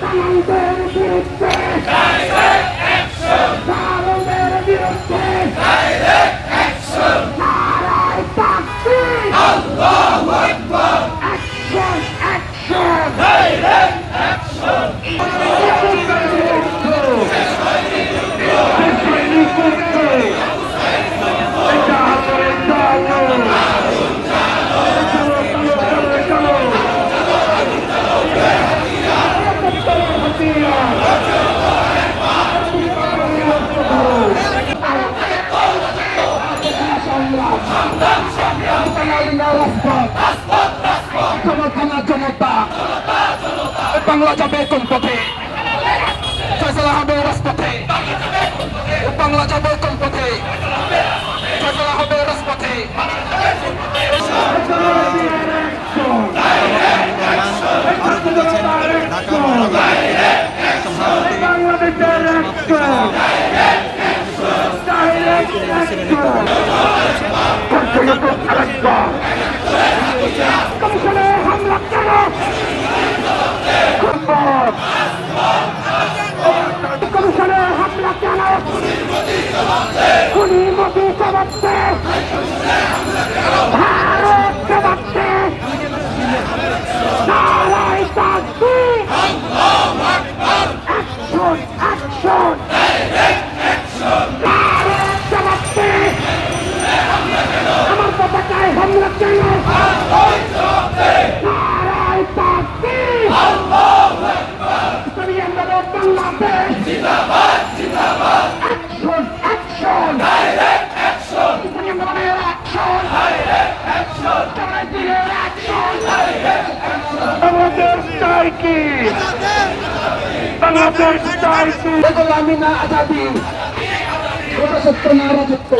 Come on, Bangla যাবে কোন পথে ফেসলা হবে রাজপথে বাংলা যাবে কোন পথে ফেসলা হবে রাজপথে আরও তুলেছেন ঢাকা মহানগর বাংলাদেশের কমিশনে হামলা কেন কমিশনে হামলা কেন খুনি মোদি জবাবতে ভারত জবাবতে নারায় তাকবি অ্যাকশন অ্যাকশন ভারত জবাবতে আমার পতাকায় হামলা কেন নারায় তাকবি ইসলামী আন্দোলন বাংলাদেশ বাংলাদেশ চাই কি? বাংলাদেশ চাই কি? গোলামি না আজাদি প্রজাসত্ব না রাজত্ব